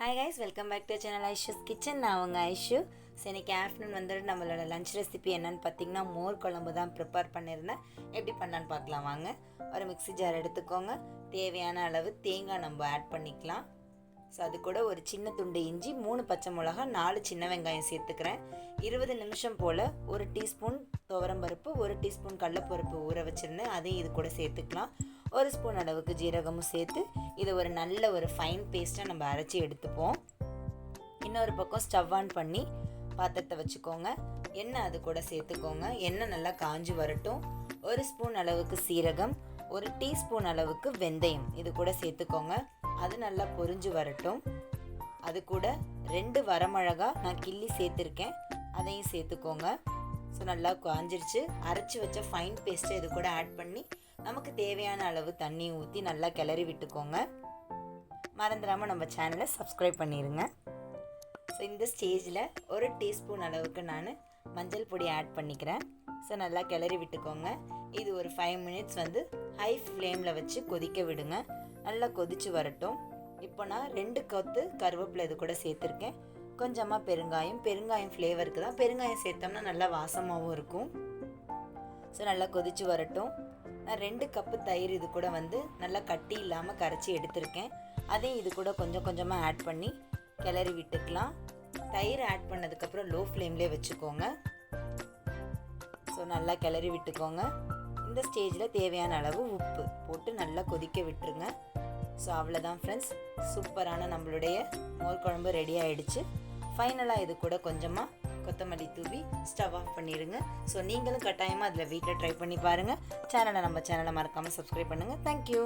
Hi guys welcome back to channel Aishu's kitchen நான் உங்கள் Aishu so இன்னைக்கு ஆஃப்டர்நூன் வந்துட்டு நம்மளோட லஞ்ச் ரெசிபி என்னன்னு பார்த்தீங்கன்னா மோர் குழம்பு தான் ப்ரிப்பேர் பண்ணியிருந்தேன். எப்படி பண்ணான்னு பார்க்கலாம் வாங்க. ஒரு மிக்ஸி ஜார் எடுத்துக்கோங்க. தேவையான அளவு தேங்காய் நம்ம ஆட் பண்ணிக்கலாம். ஸோ அது கூட ஒரு சின்ன துண்டு இஞ்சி மூணு பச்சை மிளகா நாலு சின்ன வெங்காயம் சேர்த்துக்கிறேன். இருபது நிமிஷம் போல் ஒரு டீஸ்பூன் துவரம்பருப்பு ஒரு டீஸ்பூன் கடலப்பருப்பு ஊற வச்சுருந்தேன். அதையும் இது கூட சேர்த்துக்கலாம். ஒரு ஸ்பூன் அளவுக்கு ஜீரகமும் சேர்த்து இதை ஒரு நல்ல ஒரு ஃபைன் பேஸ்ட்டாக நம்ம அரைச்சி எடுத்துப்போம். இன்னொரு பக்கம் ஸ்டவ் ஆன் பண்ணி பாத்திரத்தை வச்சுக்கோங்க. எண்ணெய் அது கூட சேர்த்துக்கோங்க. எண்ணெய் நல்லா காஞ்சு வரட்டும். ஒரு ஸ்பூன் அளவுக்கு சீரகம் ஒரு டீஸ்பூன் அளவுக்கு வெந்தயம் இது கூட சேர்த்துக்கோங்க. அது நல்லா பொரிஞ்சு வரட்டும். அது கூட ரெண்டு வரமிளகா நான் கிள்ளி சேர்த்துருக்கேன். அதையும் சேர்த்துக்கோங்க. ஸோ நல்லா காஞ்சிருச்சு. அரைச்சி வச்ச ஃபைன் பேஸ்ட்டை இது கூட ஆட் பண்ணி நமக்கு தேவையான அளவு தண்ணி ஊற்றி நல்லா கிளறி விட்டுக்கோங்க. மறந்துடாமல் நம்ம சேனலை சப்ஸ்கிரைப் பண்ணிடுங்க ஸோ இந்த ஸ்டேஜில் ஒரு டீஸ்பூன் அளவுக்கு நான் மஞ்சள் பொடி ஆட் பண்ணிக்கிறேன். ஸோ நல்லா கிளறி விட்டுக்கோங்க. இது ஒரு ஃபைவ் மினிட்ஸ் வந்து ஹை ஃப்ளேமில் வச்சு கொதிக்க விடுங்க. நல்லா கொதிச்சு வரட்டும். இப்போ நான் ரெண்டு கொத்து கருவேப்பிலை இது கூட சேர்த்துருக்கேன். கொஞ்சமாக பெருங்காயம் பெருங்காயம் ஃப்ளேவருக்கு தான். பெருங்காயம் சேர்த்தோம்னா நல்லா வாசமாகவும் இருக்கும். ஸோ நல்லா கொதிச்சு வரட்டும். நான் ரெண்டு கப்பு தயிர் இது கூட வந்து நல்லா கட்டி இல்லாமல் கரைச்சி எடுத்திருக்கேன். அதையும் இது கூட கொஞ்சம் கொஞ்சமாக ஆட் பண்ணி கிளறி விட்டுக்கலாம். தயிர் ஆட் பண்ணதுக்கப்புறம் லோ ஃப்ளேம்லேயே வச்சுக்கோங்க. ஸோ நல்லா கிளறி விட்டுக்கோங்க. இந்த ஸ்டேஜில் தேவையான அளவு உப்பு போட்டு நல்லா கொதிக்க விட்டுருங்க. ஸோ அவ்வளோதான் ஃப்ரெண்ட்ஸ் சூப்பரான நம்மளுடைய மோர் குழம்பு ரெடி ஆகிடுச்சு ஃபைனலாக இது கூட கொஞ்சமாக கொத்தமல்லி தூவி ஸ்டவ் ஆஃப் பண்ணிடுங்க ஸோ நீங்களும் கட்டாயமாக அதில் வீட்டில் ட்ரை பண்ணி பாருங்கள் சேனலை நம்ம சேனலை மறக்காமல் சப்ஸ்கிரைப் பண்ணுங்கள் தேங்க்யூ